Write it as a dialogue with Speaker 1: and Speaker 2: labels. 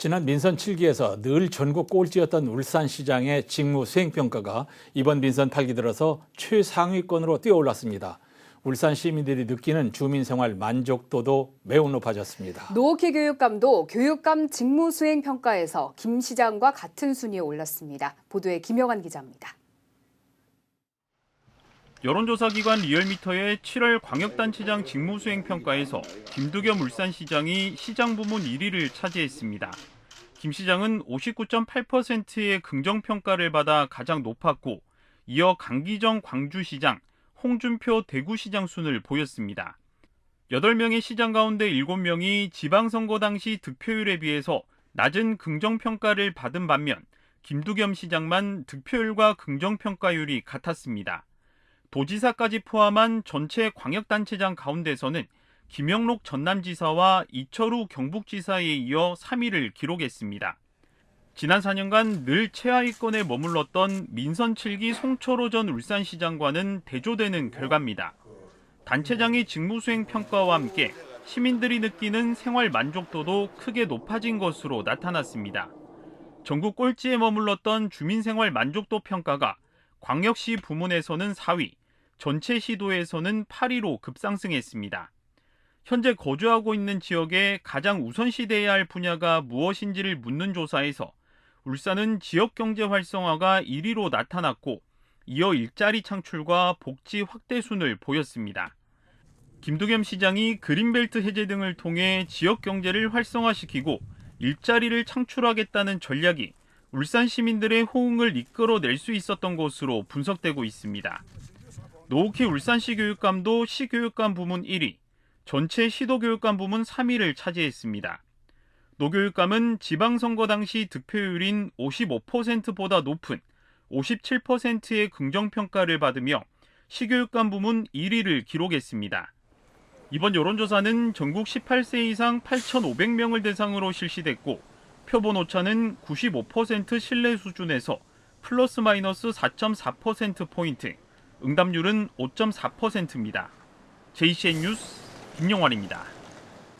Speaker 1: 지난 민선 7기에서 늘 전국 꼴찌였던 울산시장의 직무 수행평가가 이번 민선 8기 들어서 최상위권으로 뛰어올랐습니다. 울산 시민들이 느끼는 주민생활 만족도도 매우 높아졌습니다.
Speaker 2: 노옥희 교육감도 교육감 직무수행 평가에서 김 시장과 같은 순위에 올랐습니다. 보도에 김영환 기자입니다.
Speaker 3: 여론조사기관 리얼미터의 7월 광역단체장 직무수행평가에서 김두겸 울산시장이 시장 부문 1위를 차지했습니다. 김 시장은 59.8%의 긍정평가를 받아 가장 높았고 이어 강기정 광주시장, 홍준표 대구시장 순을 보였습니다. 8명의 시장 가운데 7명이 지방선거 당시 득표율에 비해서 낮은 긍정평가를 받은 반면 김두겸 시장만 득표율과 긍정평가율이 같았습니다. 도지사까지 포함한 전체 광역단체장 가운데서는 김영록 전남지사와 이철우 경북지사에 이어 3위를 기록했습니다. 지난 4년간 늘 최하위권에 머물렀던 민선 7기 송철호 전 울산시장과는 대조되는 결과입니다. 단체장의 직무수행 평가와 함께 시민들이 느끼는 생활 만족도도 크게 높아진 것으로 나타났습니다. 전국 꼴찌에 머물렀던 주민생활 만족도 평가가 광역시 부문에서는 4위, 전체 시도에서는 8위로 급상승했습니다. 현재 거주하고 있는 지역에 가장 우선시돼야 할 분야가 무엇인지를 묻는 조사에서 울산은 지역 경제 활성화가 1위로 나타났고 이어 일자리 창출과 복지 확대 순을 보였습니다. 김두겸 시장이 그린벨트 해제 등을 통해 지역 경제를 활성화시키고 일자리를 창출하겠다는 전략이 울산 시민들의 호응을 이끌어낼 수 있었던 것으로 분석되고 있습니다. 노옥희 울산시 교육감도 시교육감 부문 1위, 전체 시도교육감 부문 3위를 차지했습니다. 노교육감은 지방선거 당시 득표율인 55%보다 높은 57%의 긍정평가를 받으며 시교육감 부문 1위를 기록했습니다. 이번 여론조사는 전국 18세 이상 8,500명을 대상으로 실시됐고 표본 오차는 95% 신뢰 수준에서 플러스 마이너스 4.4%포인트, 응답률은 5.4%입니다. JCN 뉴스 김용환입니다.